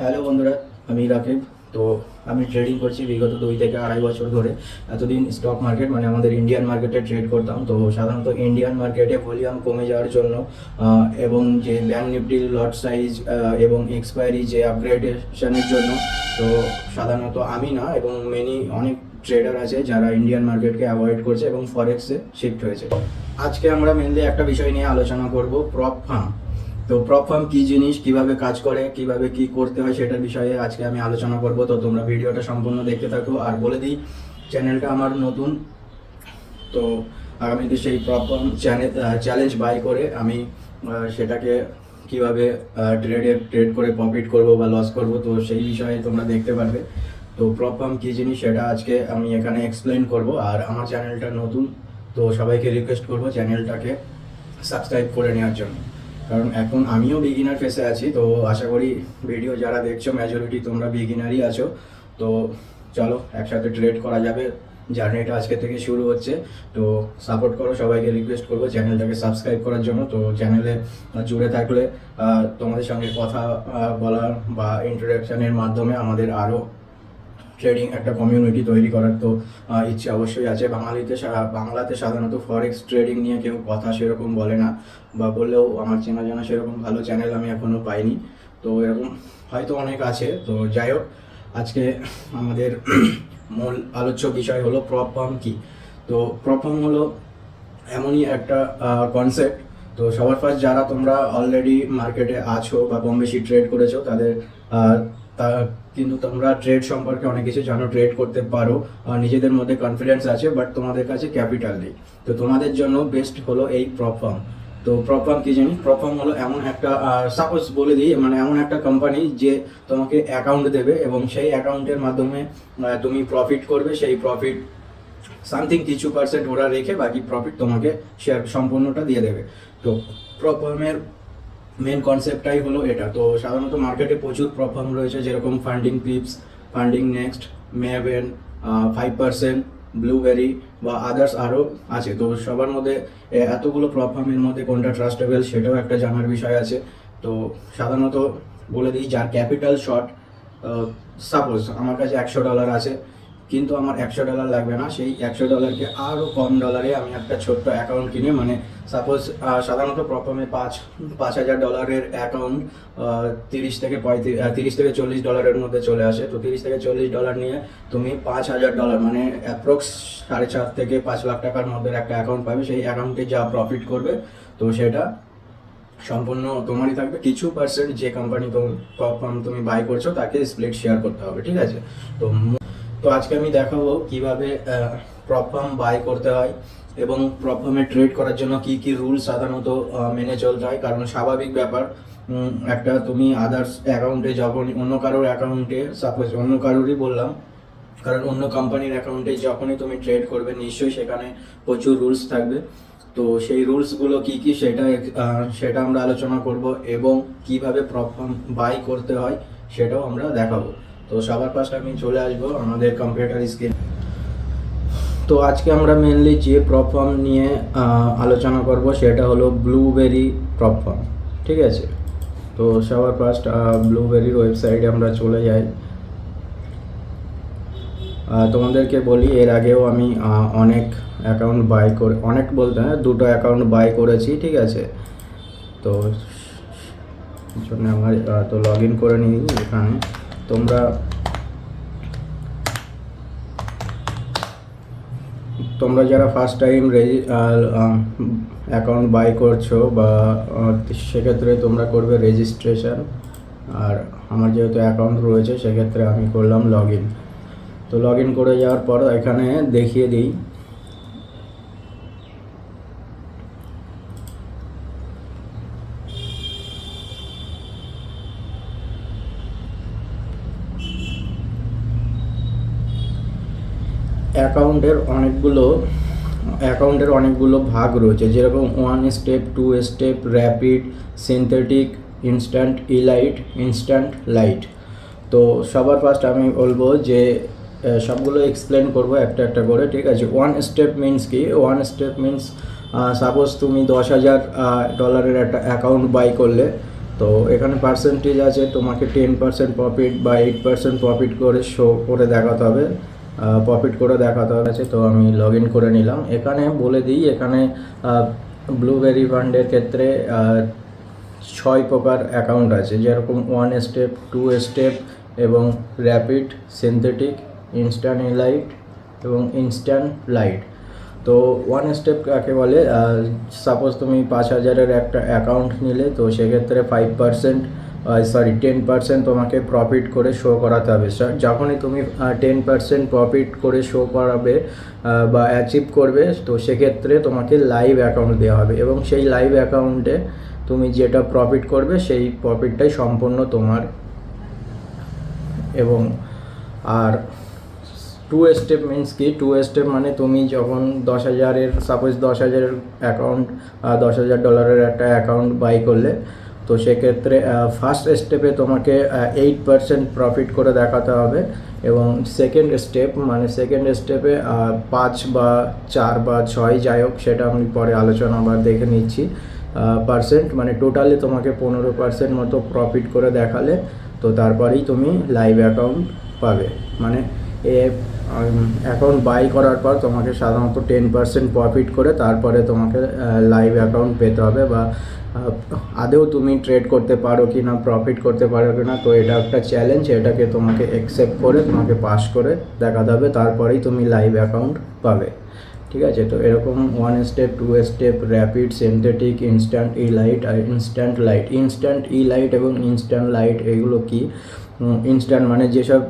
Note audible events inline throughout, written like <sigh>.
Hello বন্ধুরা, আমি রাকিব। তো আমি ট্রেডিং করছি বিগত দুই থেকে আড়াই বছর ধরে। এতদিন স্টক মার্কেট মানে আমাদের ইন্ডিয়ান মার্কেটে ট্রেড করতাম। তো সাধারণত ইন্ডিয়ান মার্কেটে ভলিউম কমে যাওয়ার জন্য এবং যে ব্যাঙ্ক নিফটির লট সাইজ এবং এক্সপায়ারি যে আপগ্রেডেশনের জন্য, তো সাধারণত আমি না, এবং মেনি অনেক ট্রেডার আছে যারা ইন্ডিয়ান মার্কেটকে অ্যাভয়েড করছে এবং ফরেক্সে শিফট হয়েছে। আজকে আমরা মেনলি একটা বিষয় নিয়ে আলোচনা করব প্রপ ফার্ম তো প্রপ ফার্ম কি জিনিস, কীভাবে কাজ করে, কীভাবে কি করতে হয় সেটার বিষয়ে আজকে আমি আলোচনা করব। তো তোমরা ভিডিওটা সম্পূর্ণ দেখতে থাকো। আর বলে দিই চ্যানেলটা আমার নতুন। তো আগামীতে সেই প্রপ ফার্ম চ্যালেঞ্জ বাই করে আমি সেটাকে কীভাবে ট্রেডে ট্রেড করে প্রফিট করব বা লস করব, তো সেই বিষয়ে তোমরা দেখতে পারবে। তো প্রপ ফার্ম কী জিনিস সেটা আজকে আমি এখানে এক্সপ্লেন করব। আর আমার চ্যানেলটা নতুন, তো সবাইকে রিকোয়েস্ট করব চ্যানেলটাকে সাবস্ক্রাইব করে নেওয়ার জন্য। কারণ এখন আমিও বিগিনার ফেসে আছি, তো আশা করি ভিডিও যারা দেখছ মেজরিটি তোমরা বিগিনারই আছো। তো চলো, একসাথে ট্রেড করা যাবে। জার্নিটা আজকে থেকে শুরু হচ্ছে। তো সাপোর্ট করো, সবাইকে রিকোয়েস্ট করব চ্যানেলটাকে সাবস্ক্রাইব করার জন্য। তো চ্যানেলে জুড়ে থাকলে তোমাদের সঙ্গে কথা বলার বা ইন্ট্রোডাকশনের মাধ্যমে আমাদের আরও ট্রেডিং একটা কমিউনিটি তৈরি করার তো ইচ্ছে অবশ্যই আছে। বাঙালিতে বাংলাতে সাধারণত ফরেক্স ট্রেডিং নিয়ে কেউ কথা সেরকম বলে না, বা বললেও আমার চেনা জানা সেরকম ভালো চ্যানেল আমি এখনও পাইনি। তো এরকম হয়তো অনেক আছে। তো যাই হোক, আজকে আমাদের মূল আলোচ্য বিষয় হলো প্রপ ফার্ম কি? তো প্রপ হলো এমনই একটা কনসেপ্ট তো সবার ফার্স্ট যারা তোমরা অলরেডি মার্কেটে আছো বা কম বেশি ট্রেড করেছ, তাদের তা কিন্তু তোমরা ট্রেড সম্পর্কে অনেক কিছু জানো ট্রেড করতে পারো নিজেদের মধ্যে কনফিডেন্স আছে বাট তোমাদের কাছে ক্যাপিটাল নেই। তো তোমাদের জন্য বেস্ট হলো এই প্রপ ফার্ম তো প্রপ ফার্ম কি জানি? প্রপ ফার্ম হলো এমন একটা সাপোজ বলে দিই মানে এমন একটা কোম্পানি যে তোমাকে অ্যাকাউন্ট দেবে এবং সেই অ্যাকাউন্টের মাধ্যমে তুমি প্রফিট করবে, সেই প্রফিট সামথিং কিছু পার্সেন্ট ওরা রেখে বাকি প্রফিট তোমাকে শেয়ার সম্পূর্ণটা দিয়ে দেবে। তো প্রফার্মের মেন কনসেপ্টটাই হলো এটা। তো সাধারণত মার্কেটে প্রচুর প্রফার্ম রয়েছে, যেরকম funding pips funding next Maven five percent Blueberry বা আদার্স আরও আছে। তো সবার মধ্যে এতগুলো প্রফার্মের মধ্যে কোনটা ট্রাস্টেবল সেটাও একটা জানার বিষয় আছে। তো সাধারণত বলে দিই, যার ক্যাপিটাল শর্ট সাপোজ আমার কাছে একশো ডলার আছে কিন্তু আমার একশো ডলার লাগবে না। সেই একশো ডলারকে আরও কম ডলারে আমি একটা ছোট্ট অ্যাকাউন্ট কিনে মানে সাপোজ সাধারণত প্রথমে পাঁচ পাঁচ হাজার ডলারের অ্যাকাউন্ট তিরিশ থেকে পঁয়ত্রিশ তিরিশ থেকে চল্লিশ ডলারের মধ্যে চলে আসে। তো তিরিশ থেকে চল্লিশ ডলার নিয়ে তুমি পাঁচ হাজার ডলার মানে অ্যাপ্রক্স সাড়ে চার থেকে পাঁচ লাখ টাকার মধ্যে একটা অ্যাকাউন্ট পাবে। সেই অ্যাকাউন্টে যা প্রফিট করবে, তো সেটা সম্পূর্ণ তোমারই থাকবে। কিছু পার্সেন্ট যে কোম্পানি তুমি তুমি বাই করছ, তাকে স্প্লিট শেয়ার করতে হবে, ঠিক আছে? তো তো আজকে আমি দেখাবো কীভাবে প্রফার্ম বাই করতে হয় এবং প্রফার্মে ট্রেড করার জন্য কি কি রুল সাধারণত মেনে চলতে হয়। কারণ স্বাভাবিক ব্যাপার একটা তুমি আদার্স অ্যাকাউন্টে যখন, অন্য কারোর অ্যাকাউন্টে সাপোজ অন্য কারোরই বললাম, কারণ অন্য কোম্পানির অ্যাকাউন্টে যখনই তুমি ট্রেড করবে, নিশ্চয়ই সেখানে প্রচুর রুলস থাকবে। তো সেই রুলসগুলো কি কি সেটা সেটা আমরা আলোচনা করব এবং কীভাবে প্রফার্ম বাই করতে হয়, সেটাও আমরা দেখাবো। তো সবার ফার্স্ট আমি চলে আসব আমাদের কম্পিউটার স্ক্রিন তো আজকে আমরা মেনলি যে প্রফার্ম নিয়ে আলোচনা করব সেটা হলো ব্লুবেরি প্রফার্ম ঠিক আছে? তো সবার ফার্স্ট ব্লুবেরির ওয়েবসাইটে আমরা চলে যাই। তোমাদেরকে বলি, এর আগেও আমি অনেক অ্যাকাউন্ট বাই করে, অনেক বলতে হ্যাঁ দুটো অ্যাকাউন্ট বাই করেছি, ঠিক আছে? তো জন্য আমার তো লগ ইন করে নিই এখানে। তোমরা তোমরা যারা ফার্স্ট টাইম অ্যাকাউন্ট বাই করছ বা সেক্ষেত্রে তোমরা করবে রেজিস্ট্রেশন আর আমার যেহেতু অ্যাকাউন্ট রয়েছে, সেক্ষেত্রে আমি করলাম লগ ইন তো লগ ইন করে যাওয়ার পর এখানে দেখিয়ে দিই। অ্যাকাউন্টের অনেকগুলো অ্যাকাউন্টের অনেকগুলো ভাগ রয়েছে। যেরকম one step two step rapid synthetic instant elite instant light তো সবার ফার্স্ট আমি বলব যে সবগুলো এক্সপ্লেন করব একটা একটা করে, ঠিক আছে? ওয়ান স্টেপ মিন্স কি? ওয়ান স্টেপ মিন্স সাপোজ তুমি দশ হাজার ডলারের একটা অ্যাকাউন্ট বাই করলে, তো এখানে পার্সেন্টেজ আছে, তোমাকে টেন পার্সেন্ট প্রফিট বা এইট পার্সেন্ট প্রফিট করে শো করে দেখাতে হবে। প্রফিট করে দেখাতে হবে আছে তো আমি লগ ইন করে নিলাম। এখানে বলে দিই, এখানে ব্লুবেরি ফান্ডের ক্ষেত্রে ছয় প্রকার অ্যাকাউন্ট আছে। যেরকম ওয়ান স্টেপ টু স্টেপ এবং র্যাপিড সিনথেটিক ইনস্ট্যান্ট লাইট এবং ইনস্ট্যান্ট লাইট তো ওয়ান স্টেপ কাকে বলে? সাপোজ তুমি পাঁচ হাজারের একটা অ্যাকাউন্ট নিলে, তো সেক্ষেত্রে five percent sorry ten percent তোমাকে প্রফিট করে শো করাতে হবে। So, যখনই তুমি টেন পার্সেন্ট প্রফিট করে শো করাবে বা অ্যাচিভ করবে তো সেক্ষেত্রে তোমাকে লাইভ অ্যাকাউন্ট দেওয়া হবে এবং সেই লাইভ অ্যাকাউন্টে তুমি যেটা প্রফিট করবে সেই প্রফিটটাই সম্পূর্ণ তোমার। এবং আর টু স্টেপ মিন্স কি? টু স্টেপ মানে তুমি যখন দশ হাজারের সাপোজ দশ হাজারের অ্যাকাউন্ট দশ হাজার ডলারের একটা অ্যাকাউন্ট বাই করলে তো সেক্ষেত্রে ফার্স্ট স্টেপে তোমাকে এইট পার্সেন্ট প্রফিট করে দেখাতে হবে এবং সেকেন্ড স্টেপ মানে সেকেন্ড স্টেপে পাঁচ বা চার বা ছয় যাই হোক, সেটা আমি পরে আলোচনা আবার দেখে নিচ্ছি। পার্সেন্ট মানে টোটালি তোমাকে পনেরো পার্সেন্ট মতো প্রফিট করে দেখালে, তো তারপরেই তুমি লাইভ অ্যাকাউন্ট পাবে। মানে এ অ্যাকাউন্ট বাই করার পর তোমাকে সাধারণত টেন পার্সেন্ট প্রফিট করে তারপরে তোমাকে লাইভ অ্যাকাউন্ট পেতে হবে বা আদেও তুমি ট্রেড করতে পারো কি না প্রফিট করতে পারো কি না তো এটা একটা চ্যালেঞ্জ এটাকে তোমাকে অ্যাকসেপ্ট করে তোমাকে পাস করে দেখাতে হবে, তারপরেই তুমি লাইভ অ্যাকাউন্ট পাবে। ঠিক আছে? তো এরকম one step two step rapid synthetic instant E light আর instant light instant E light এবং ইনস্ট্যান্ট লাইট এগুলো কি? ইনস্ট্যান্ট মানে যেসব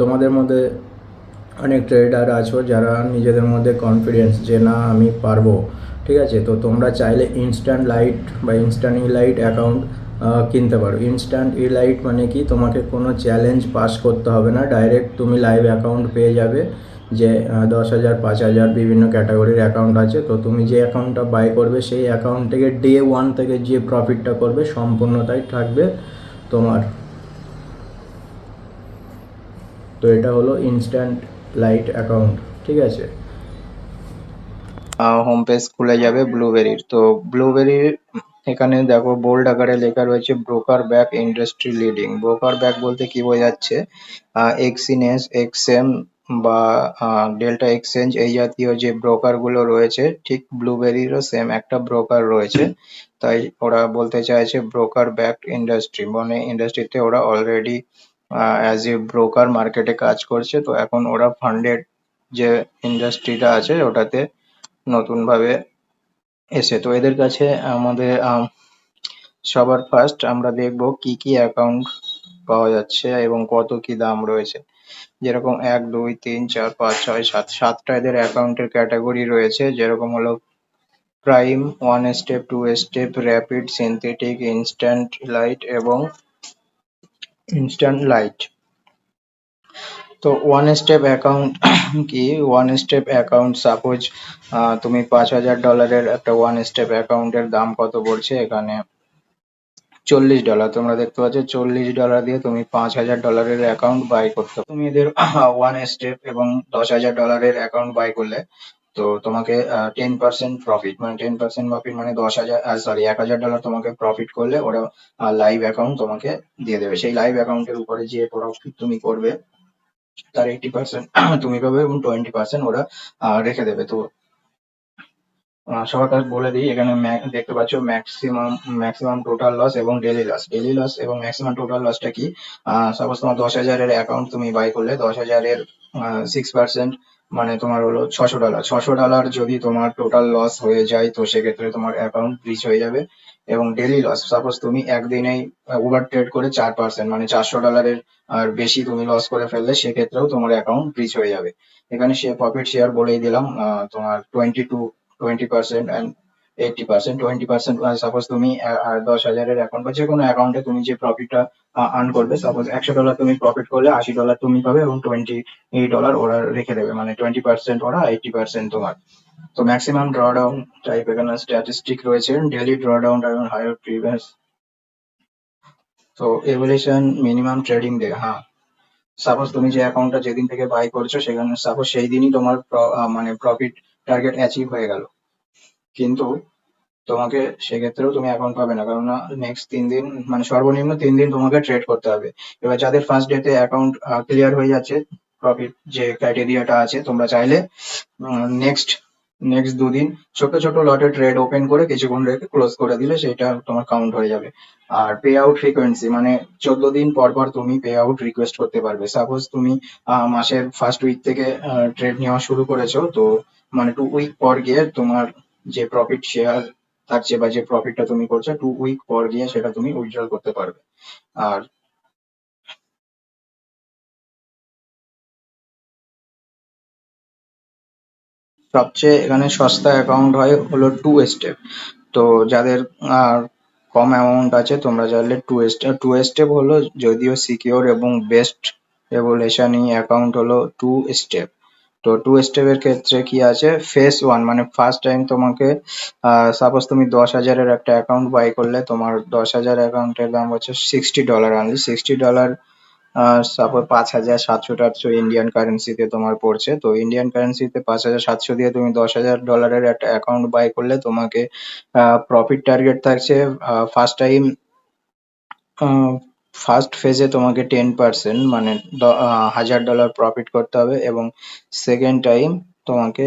তোমাদের মধ্যে অনেক ট্রেডার আছো যারা নিজেদের মধ্যে কনফিডেন্স যে না, আমি পারব, ঠিক আছে? তো তোমরা চাইলে ইনস্ট্যান্ট লাইট বা ইনস্ট্যান্ট ই লাইট অ্যাকাউন্ট কিনতে পারো। ইনস্ট্যান্ট ই লাইট মানে কি? তোমাকে কোনো চ্যালেঞ্জ পাস করতে হবে না। ডাইরেক্ট তুমি লাইভ অ্যাকাউন্ট পেয়ে যাবে যে দশ হাজার, পাঁচ হাজার বিভিন্ন ক্যাটাগরির অ্যাকাউন্ট আছে। তো তুমি যে অ্যাকাউন্টটা বাই করবে, সেই অ্যাকাউন্ট থেকে ডে ওয়ান থেকে যে প্রফিটটা করবে, সম্পূর্ণটাই থাকবে তোমার। তো এটা হলো ইনস্ট্যান্ট লাইট অ্যাকাউন্ট ঠিক আছে? হোম পেজ খুলে যাবে ব্লুবেরির তো ব্লুবেরির এখানে দেখো বোল্ড আকারে লেখা রয়েছে broker back industry leading broker back বলতে কি বোঝাচ্ছে? এক্সিনেস এক্সএম বা ডেল্টা এক্সচেঞ্জ এই জাতীয় যে ব্রোকারগুলো রয়েছে, ঠিক ব্লুবেরিরও সেম একটা ব্রোকার রয়েছে। তাই ওরা বলতে চাইছে ব্রোকার ব্যাক ইন্ডাস্ট্রি মানে ইন্ডাস্ট্রিতে ওরা অলরেডি অ্যাজ এ ব্রোকার মার্কেটে কাজ করছে তো এখন ওরা ফান্ডেড যে ইন্ডাস্ট্রিটা আছে ওটাতে নতুন ভাবে এসে তো এদের কাছে আমাদের আম, সবার ফার্স্ট আমরা দেখব কি কি অ্যাকাউন্ট পাওয়া যাচ্ছে এবং কত কি দাম রয়েছে। যেরকম এক দুই তিন চার পাঁচ ছয় সাত সাতটা এদের অ্যাকাউন্টের ক্যাটাগরি রয়েছে। যেরকম হলো prime one step two step rapid synthetic instant light এবং ইনস্ট্যান্ট লাইট তো ওয়ান স্টেপ অ্যাকাউন্ট কি? ওয়ান স্টেপ অ্যাকাউন্ট সাপোজ তুমি পাঁচ হাজার ডলারের একটা ওয়ান স্টেপ অ্যাকাউন্টের দাম কত পড়ছে? এখানে চল্লিশ ডলার তোমরা দেখতে পাচ্ছ, চল্লিশ ডলার দিয়ে তুমি পাঁচ হাজার ডলারের অ্যাকাউন্ট বাই করতে তুমি এদের <coughs> ওয়ান স্টেপ এবং দশ হাজার ডলারের অ্যাকাউন্ট বাই করলে তো তোমাকে টেন পার্সেন্ট প্রফিট মানে টেন পার্সেন্ট প্রফিট মানে দশ হাজার সরি এক হাজার ডলার তোমাকে প্রফিট করলে ওরা লাইভ অ্যাকাউন্ট তোমাকে দিয়ে দেবে। সেই লাইভ অ্যাকাউন্টের উপরে যে প্রফিট তুমি করবে, তার এইটি পার্সেন্ট তুমি পাবে এবং টোয়েন্টি পার্সেন্ট ওরা রেখে দেবে। তো সবার বলে দিই, এখানে দেখতে পাচ্ছ ম্যাক্সিমাম ম্যাক্সিমাম টোটাল লস এবং ডেলি লস ডেলি লস এবং ম্যাক্সিমাম টোটাল লসটা কি? সাপোজ তোমার দশ হাজারের অ্যাকাউন্ট তুমি বাই করলে, দশ হাজারের সিক্স পার্সেন্ট মানে তোমার হলো ছশো ডলার ছশো ডলার যদি তোমার টোটাল লস হয়ে যায়, তো সেক্ষেত্রে তোমার অ্যাকাউন্ট ব্রিচ হয়ে যাবে এবং ডেলি লস সাপোজ তুমি একদিনেই ওভার ট্রেড করে চার পার্সেন্ট মানে চারশো ডলারের আর বেশি তুমি লস করে ফেললে, সেক্ষেত্রেও তোমার অ্যাকাউন্ট ব্রিচ হয়ে যাবে। এখানে সে প্রফিট শেয়ার বলেই দিলাম তোমার twenty two twenty percent and eighty percent twenty percent suppose তুমি দশ হাজারের অ্যাকাউন্ট বা যে কোনো অ্যাকাউন্টে তুমি যে প্রফিটটা আর্ন করবে সাপোজ একশো ডলার তুমি প্রফিট করলে আশি ডলার তুমি পাবে এবং টোয়েন্টি ডলার ওরা রেখে দেবে মানে টোয়েন্টি পার্সেন্ট ওরা এইটি পার্সেন্ট তোমার। তো ম্যাক্সিমাম ড্রডাউন টাইপ এখানে স্ট্যাটিস্টিক রয়েছে ডেলি ড্রডাউন এবং হায়ার প্রিভিয়াস তো এভলিউশন মিনিমাম ট্রেডিং ডে হ্যাঁ। সাপোজ তুমি যে অ্যাকাউন্টটা যেদিন থেকে বাই করছ, সেখানে সাপোজ সেই দিনই তোমার মানে প্রফিট টার্গেট অ্যাচিভ হয়ে গেল। কিন্তু তোমাকে সেক্ষেত্রেও তুমি অ্যাকাউন্ট পাবে না। কারণ নেক্সট তিন দিন মানে সর্বনিম্ন তিন দিন তোমাকে ট্রেড করতে হবে। এবার যাদের ফার্স্ট ডেতে অ্যাকাউন্ট ক্লিয়ার হয়ে যাচ্ছে প্রফিট যে ক্রাইটেরিয়াটা আছে, তোমরা চাইলে নেক্সট নেক্সট দুদিন ছোট ছোট লটে ট্রেড ওপেন করে কিছুক্ষণ রেখে ক্লোজ করে দিলে সেটা তোমার কাউন্ট হয়ে যাবে। আর পে আউট ফ্রিকোয়েন্সি মানে চোদ্দ দিন পর পর তুমি পে আউট রিকোয়েস্ট করতে পারবে। সাপোজ তুমি মাসের ফার্স্ট উইক থেকে ট্রেড নেওয়া শুরু করেছ, তো মানে টু উইক পর গিয়ে তোমার যে প্রফিট শেয়ার থাকছে বা যে প্রফিটটা তুমি করছ টু উইক পর গিয়ে সেটা তুমি উইথড্রল করতে পারবে। আর সবচেয়ে এখানে সস্তা অ্যাকাউন্ট হয় হলো টু স্টেপ তো যাদের, আর কম অ্যামাউন্ট আছে, তোমরা চাইলে টু স্টেপ টু স্টেপ হলো যদিও সিকিওর এবং বেস্ট রেগুলেশনই অ্যাকাউন্ট হলো টু স্টেপ তো টু স্টেপের ক্ষেত্রে কি আছে? ফেস ওয়ান মানে ফার্স্ট টাইম তোমাকে সাপোজ তুমি দশ হাজারের একটা অ্যাকাউন্ট বাই করলে, তোমার দশ হাজার অ্যাকাউন্টের দাম হচ্ছে sixty dollar only sixty dollar suppose পাঁচ হাজার সাতশো টাতশো ইন্ডিয়ান কারেন্সিতে তোমার পড়ছে। তো ইন্ডিয়ান কারেন্সিতে পাঁচ হাজার সাতশো দিয়ে তুমি দশ হাজার ডলারের একটা অ্যাকাউন্ট বাই করলে, তোমাকে প্রফিট টার্গেট থাকছে ফার্স্ট টাইম ফার্স্ট ফেজে তোমাকে টেন পার্সেন্ট মানে দ- হাজার ডলার প্রফিট করতে হবে এবং সেকেন্ড টাইম তোমাকে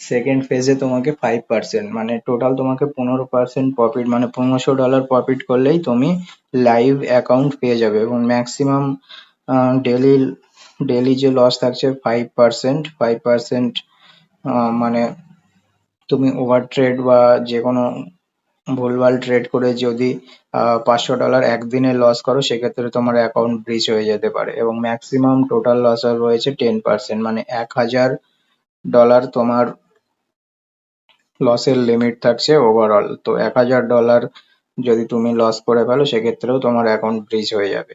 সেকেন্ড ফেজে তোমাকে ফাইভ পার্সেন্ট মানে টোটাল তোমাকে পনেরো পার্সেন্ট প্রফিট মানে পনেরোশো ডলার প্রফিট করলেই তুমি লাইভ অ্যাকাউন্ট পেয়ে যাবে এবং ম্যাক্সিমাম ডেলি ডেলি যে লস থাকছে ফাইভ পার্সেন্ট ফাইভ পার্সেন্ট মানে তুমি ওভার ট্রেড বা যে কোনো ভুলভাল ট্রেড করে যদি পাঁচশো ডলার একদিনে লস করো, সেক্ষেত্রে তোমার অ্যাকাউন্ট ব্রিচ হয়ে যেতে পারে। এবং ম্যাক্সিমাম টোটাল লস রয়েছে টেন পার্সেন্ট মানে এক হাজার ডলার তোমার লসের লিমিট থাকছে ওভারঅল তো এক হাজার ডলার যদি তুমি লস করে ফেলো, সেক্ষেত্রেও তোমার অ্যাকাউন্ট ব্রিচ হয়ে যাবে।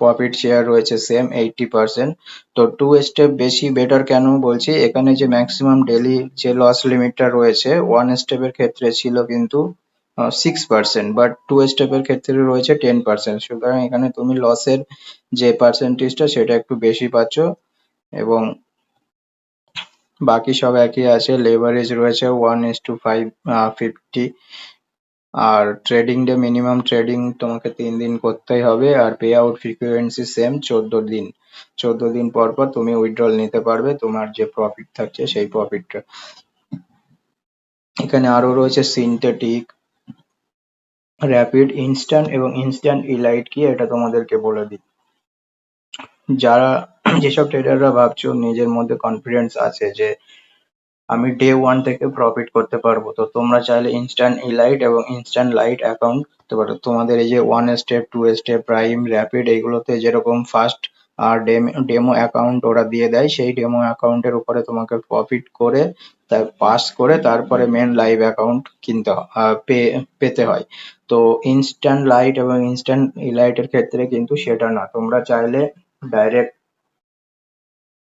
প্রফিট শেয়ার রয়েছে সেম এইটটি পার্সেন্ট তো টু স্টেপ বেশি বেটার কেন বলছি? এখানে যে ম্যাক্সিমাম ডেলি যে লস লিমিটটা রয়েছে ওয়ান স্টেপের ক্ষেত্রে ছিল কিন্তু সিক্স পার্সেন্ট বাট টু স্টেপের ক্ষেত্রে রয়েছে টেন পার্সেন্ট সুতরাং এখানে তুমি লসের যে পার্সেন্টেজটা সেটা একটু বেশি পাচ্ছ এবং বাকি সব একই আছে। লেভারেজ রয়েছে one is to five fifty R trading day minimum trading তোমাকে তিন দিন করতেই হবে। আর পে আউট ফ্রিকোয়েন্সি সেম চোদ্দ দিন। চোদ্দ দিন পর পর তুমি উইথড্রল নিতে পারবে। তোমার যে প্রফিট থাকছে, সেই প্রফিটটা এখানে আরও রয়েছে সিনথেটিক র্যাপিড ইনস্ট্যান্ট এবং ইনস্ট্যান্ট ইলাইট কি এটা তোমাদেরকে বলে দিই। যারা <clears throat> যেসব ট্রেডাররা ভাবছ নিজের মধ্যে কনফিডেন্স আছে যে আমি ডে ওয়ান থেকে প্রফিট করতে পারব, তো তোমরা চাইলে ইনস্ট্যান্ট ইলাইট এবং ইনস্ট্যান্ট লাইট অ্যাকাউন্ট করতে পারো। তোমাদের এই যে one step two step prime rapid এইগুলোতে যেরকম ফার্স্ট আর ডেমো অ্যাকাউন্ট ওরা দিয়ে দেয়, সেই ডেমো অ্যাকাউন্টের উপরে তোমাকে প্রফিট করে তার পাস করে তারপরে মেন লাইভ অ্যাকাউন্ট কিনতে হয় পে- পেতে হয়। তো ইনস্ট্যান্ট লাইট এবং ইনস্ট্যান্ট ইলাইটের ক্ষেত্রে কিন্তু সেটা না। তোমরা চাইলে ডাইরেক্ট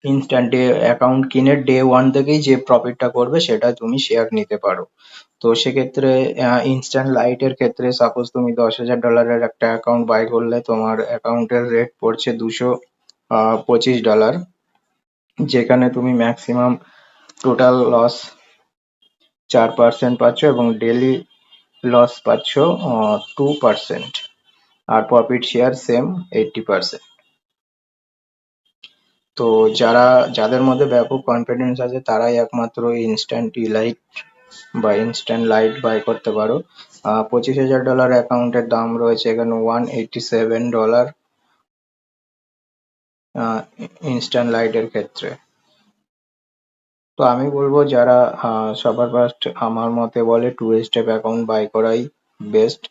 ইনস্ট্যান্ট ডে অ্যাকাউন্ট কিনে ডে ওয়ান থেকেই যে প্রফিটটা করবে সেটা তুমি শেয়ার নিতে পারো। তো সেক্ষেত্রে ইনস্ট্যান্ট লাইটের ক্ষেত্রে সাপোজ তুমি দশ হাজার ডলারের একটা অ্যাকাউন্ট বাই করলে তোমার অ্যাকাউন্টের রেট পড়ছে দুশো পঁচিশ ডলার যেখানে তুমি ম্যাক্সিমাম টোটাল লস চার পার্সেন্ট পাচ্ছ এবং ডেলি লস পাচ্ছ টু পার্সেন্ট আর profit share same eighty percent তো যারা যাদের মধ্যে ব্যাপক কনফিডেন্স আছে তারাই একমাত্র ইনস্ট্যান্ট ইলাইট বা ইনস্ট্যান্ট লাইট বাই করতে পারো। আহ, পঁচিশ হাজার ডলার অ্যাকাউন্টের দাম রয়েছে এখানে one eighty seven dollar instant লাইটের ক্ষেত্রে। তো আমি বলব যারা আহ, সবার ফার্স্ট আমার মতে বলে টু স্টেপ অ্যাকাউন্ট বাই করাই বেস্ট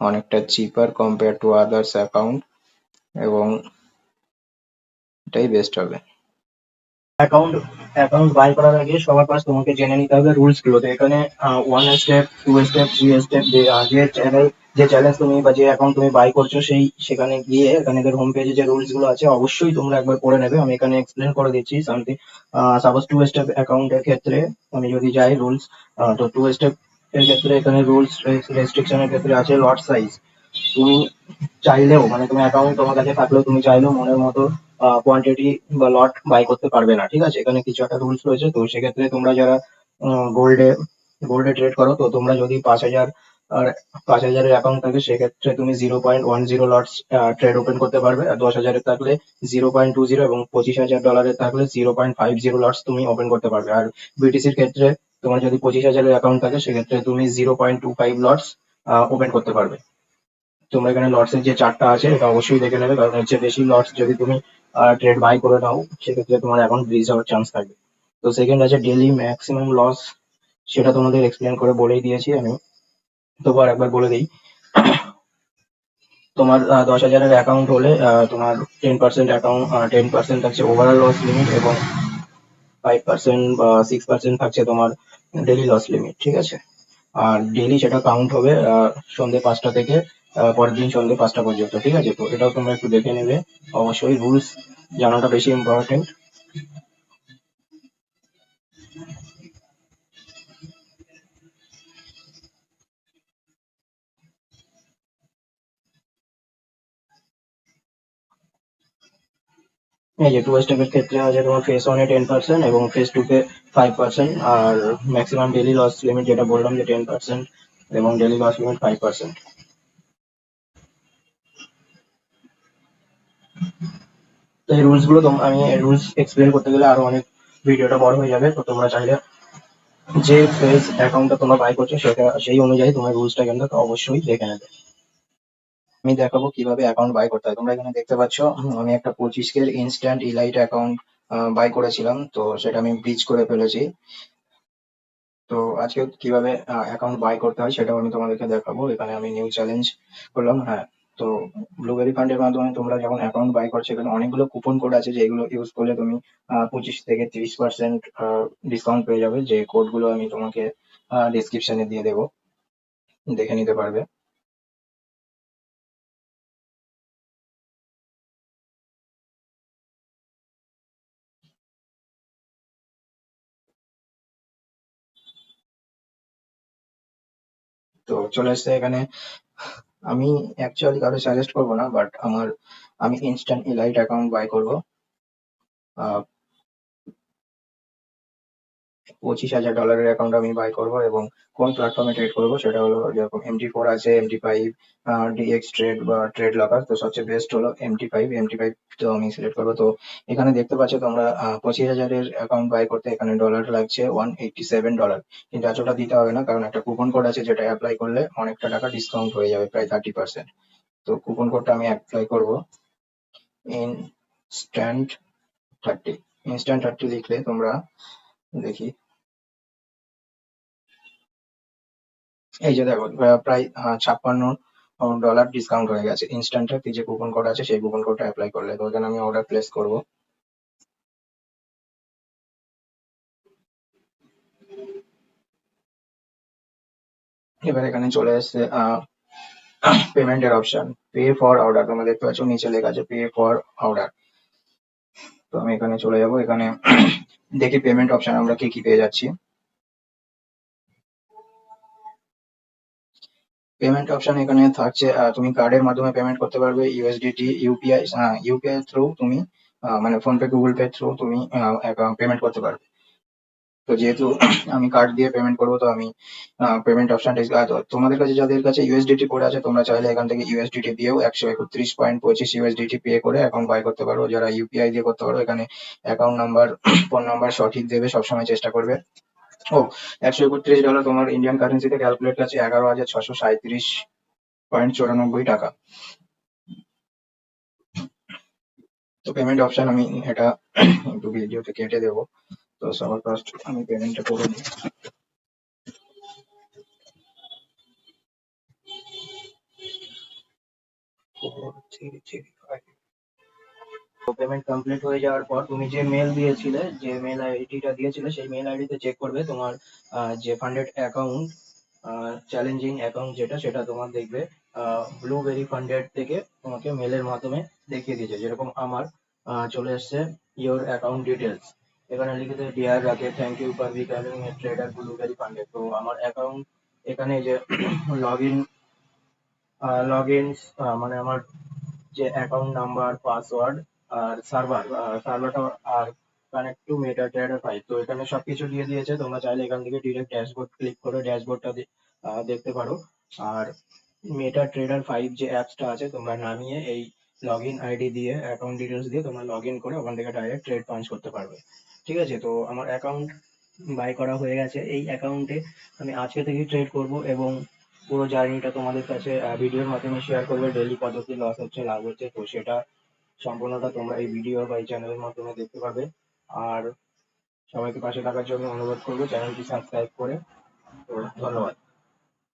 অনেকটা cheaper compare to others account এবং এটাই বেস্ট হবে। অ্যাকাউন্ট অ্যাকাউন্ট বাই করার আগে সবার ফার্স্ট তোমাকে জেনে নিতে হবে রুলসগুলো তো এখানে one step two step three step যে চ্যানেল যে চ্যালেঞ্জ তুমি বা যে অ্যাকাউন্ট তুমি বাই করছ, সেই সেখানে গিয়ে এখানে এদের হোম পেজে যে রুলসগুলো আছে, অবশ্যই তোমরা একবার পড়ে নেবে। আমি এখানে এক্সপ্লেন করে দিচ্ছি। সামথিং সাপোজ টু স্টেপ অ্যাকাউন্টের ক্ষেত্রে আমি যদি যাই রুলস তো টু স্টেপ এর ক্ষেত্রে এখানে রুলস রেস্ট্রিকশনের ক্ষেত্রে আছে লট সাইজ তুমি চাইলেও মানে তুমি অ্যাকাউন্ট তোমার কাছে থাকলেও তুমি চাইলেও মনের মতো কোয়ান্টিটি বা লট বাই করতে পারবে না, ঠিক আছে? এখানে কিছু একটা রুলস রয়েছে। তো সেক্ষেত্রে তোমরা যারা গোল্ডে গোল্ডে ট্রেড করো, তো তোমরা যদি পাঁচ হাজার পাঁচ হাজারের অ্যাকাউন্ট থাকে সেক্ষেত্রে তুমি zero point one zero lots trade open করতে পারবে। আর দশ হাজারের থাকলে জিরো পয়েন্ট টু জিরো এবং পঁচিশ হাজার ডলারের থাকলে zero point five zero lots তুমি ওপেন করতে পারবে। আর বিটিসির ক্ষেত্রে তোমার যদি পঁচিশ হাজারের অ্যাকাউন্ট থাকে, সেক্ষেত্রে তুমি zero point two five lots open করতে পারবে। তোমরা এখানে লটস এর যে চারটা আছে, এটা অবশ্যই দেখে নেবে। কারণ হচ্ছে বেশি লটস যদি তুমি ট্রেড বাই করে নাও, সেক্ষেত্রে তোমার অ্যাকাউন্ট ফ্রিজ হওয়ার চান্স থাকবে। তো সেকেন্ড আছে ডেলি ম্যাক্সিমাম লস সেটা তোমাদের এক্সপ্লেন করে বলেই দিয়েছি আমি। তবু আর একবার বলে দিই। তোমার দশ হাজারের অ্যাকাউন্ট হলে তোমার ten percent account ten percent থাকছে ওভারঅল লস লিমিট এবং ফাইভ পার্সেন্ট বা সিক্স পার্সেন্ট থাকছে তোমার ডেলি লস লিমিট ঠিক আছে? আর ডেলি সেটা কাউন্ট হবে আহ, সন্ধ্যে পাঁচটা থেকে পরের দিন সন্ধ্যে পাঁচটা পর্যন্ত ঠিক আছে? তো এটাও তোমরা একটু দেখে নেবে। অবশ্যই রুলস জানাটা বেশি ইম্পর্টেন্ট এই যে টু স্টেপের ক্ষেত্রে আছে তোমার ফেস ওয়ানে টেন পার্সেন্ট এবং ফেস টু তে ফাইভ পার্সেন্ট আর ম্যাক্সিমাম ডেলি লস লিমিট যেটা বললাম যে টেন পার্সেন্ট এবং daily loss limit five percent তো এই রুলসগুলো আমি রুলস এক্সপ্লেন করতে গেলে আরও অনেক ভিডিওটা বড় হয়ে যাবে। তো তোমরা চাইলে যে ফেস অ্যাকাউন্টটা তোমরা বাই করছ সেটা সেই অনুযায়ী তোমার রুলসটা কিন্তু অবশ্যই দেখে নেবে। আমি দেখাবো কীভাবে অ্যাকাউন্ট বাই করতে হয়। তোমরা এখানে দেখতে পাচ্ছ আমি একটা পঁচিশ K instant elite account buy করেছিলাম। তো সেটা আমি ব্রিজ করে ফেলেছি। তো আজকে কীভাবে অ্যাকাউন্ট বাই করতে হয় সেটাও আমি তোমাদেরকে দেখাবো। এখানে আমি নিউ চ্যালেঞ্জ করলাম হ্যাঁ। তো ব্লুবেরি ফান্ডের মাধ্যমে তোমরা যখন অ্যাকাউন্ট বাই করছ, এখানে অনেকগুলো কুপন কোড আছে যেগুলো ইউজ করলে তুমি পঁচিশ থেকে তিরিশ পার্সেন্ট ডিসকাউন্ট পেয়ে যাবে। যে কোডগুলো আমি তোমাকে ডিসক্রিপশনে দিয়ে দেবো। দেখে নিতে পারবে। তো চলে এসছে এখানে। আমি অ্যাকচুয়ালি কারও সাজেস্ট করব না বাট আমার, আমি ইনস্ট্যান্ট এলাইট অ্যাকাউন্ট বাই করব। পঁচিশ হাজার ডলারের অ্যাকাউন্ট আমি বাই করব এবং কোন প্ল্যাটফর্মে ট্রেড করব সেটা হলো যেরকম এমটি ফোর আছে এমটি ফাইভ ডিএক্স ট্রেড বা ট্রেড লকার তো সবচেয়ে বেস্ট হলো এমটি ফাইভ এমটি ফাইভ তো আমি সিলেক্ট করব। তো এখানে দেখতে পাচ্ছ তোমরা পঁচিশ হাজারের অ্যাকাউন্ট বাই করতে এখানে ডলার লাগছে ওয়ান এইটটি সেভেন ডলার কিন্তু এতটা দিতে হবে না, কারণ একটা কুপন কোড আছে যেটা অ্যাপ্লাই করলে অনেকটা টাকা ডিসকাউন্ট হয়ে যাবে প্রায় থার্টি পার্সেন্ট তো কুপন কোডটা আমি অ্যাপ্লাই করব ইনস্ট্যান্ট থার্টি ইনস্ট্যান্ট থার্টি লিখলে তোমরা দেখি এই যে দেখো প্রায় ছাপ্পান্ন ডলার ডিসকাউন্ট হয়ে গেছে। ইনস্ট্যান্ট যে কুপন কোড আছে, সেই কুপন কোডটা অ্যাপ্লাই করলে। তো এখানে আমি অর্ডার প্লেস করব। এবার এখানে চলে এসছে পেমেন্টের অপশন পে ফর অর্ডার তোমরা দেখতে পাচ্ছ, নিচে লেখা আছে পে ফর অর্ডার তো আমি এখানে চলে যাব। এখানে দেখি পেমেন্ট অপশন আমরা কি কি পেয়ে যাচ্ছি। পেমেন্ট অপশন এখানে থাকছে তুমি কার্ডের মাধ্যমে পেমেন্ট করতে পারবে ইউএসডিটি ইউপিআই ইউপিআই থ্রু তুমি মানে PhonePe Google pay through তুমি পেমেন্ট করতে পারবে। তো যেহেতু <coughs> আমি কার্ড দিয়ে পেমেন্ট করব, তো আমি পেমেন্ট অপশনটা তোমাদের কাছে যাদের কাছে ইউএসডিটি পড়ে আছে, তোমরা চাইলে এখান থেকে ইউএসডিটি দিয়েও একশো একত্রিশ পয়েন্ট পঁচিশ ইউএসডিটি পে করে অ্যাকাউন্ট বাই করতে পারো। যারা ইউপিআই দিয়ে করতে পারো, এখানে অ্যাকাউন্ট নাম্বার ফোন নাম্বার সঠিক দেবে, সবসময় চেষ্টা করবে। একশো একত্রিশ ডলার তোমার ইন্ডিয়ান কারেন্সিতে ক্যালকুলেট আছে এগারো হাজার ছশো সাঁত্রিশ পয়েন্ট চুরানব্বই টাকা তো পেমেন্ট অপশন আমি এটা একটু ভিডিওতে কেটে দেবো তো সবার ফার্স্ট আমি পেমেন্টটা করে দিই four. তো পেমেন্ট কমপ্লিট হয়ে যাওয়ার পর তুমি যে মেল দিয়েছিলে, যে মেল আইডিটা দিয়েছিলে, সেই মেল আইডিতে চেক করবে তোমার যে ফান্ডেড অ্যাকাউন্ট চ্যালেঞ্জিং অ্যাকাউন্ট যেটা, সেটা তোমার দেখবে ব্লুবেরি ফান্ডেড থেকে তোমাকে মেলের মাধ্যমে দেখিয়ে দিয়েছে। যেরকম আমার চলে এসছে ইওর অ্যাকাউন্ট ডিটেলস এখানে লিখেছে dear রাকে thank you for becoming a trader Blueberry funded তো আমার অ্যাকাউন্ট এখানে যে লগ ইন লগ ইন মানে আমার যে অ্যাকাউন্ট নাম্বার পাসওয়ার্ড আর সার্ভার সার্ভারটা আর connect to Meta Trader five তো এখানে সবকিছু দিয়ে দিয়েছে, তোমরা চাইলে এখান থেকে ডিরেক্ট ড্যাশবোর্ড ক্লিক করে ড্যাশবোর্ডটা দেখতে পারো। আর মেটা ট্রেডার ফাইভ যে অ্যাপসটা আছে, তোমরা নামিয়ে এই লগ ইন আইডি দিয়ে অ্যাকাউন্ট ডিটেলস দিয়ে তোমরা লগ ইন করে ওখান থেকে ডাইরেক্ট ট্রেড পাঞ্চ করতে পারবে। ঠিক আছে? তো আমার অ্যাকাউন্ট বাই করা হয়ে গেছে। এই অ্যাকাউন্টে আমি আজকে থেকেই ট্রেড করব এবং পুরো জার্নিটা তোমাদের কাছে ভিডিওর মাধ্যমে শেয়ার করবে। ডেলি কত কি লস হচ্ছে, লাভ হচ্ছে, তো সেটা সম্পূর্ণটা তোমরা এই ভিডিও বা এই চ্যানেলের মাধ্যমে দেখতে পাবে। আর সবাইকে পাশে থাকার জন্য অনুরোধ করব চ্যানেলটি সাবস্ক্রাইব করে। ধন্যবাদ।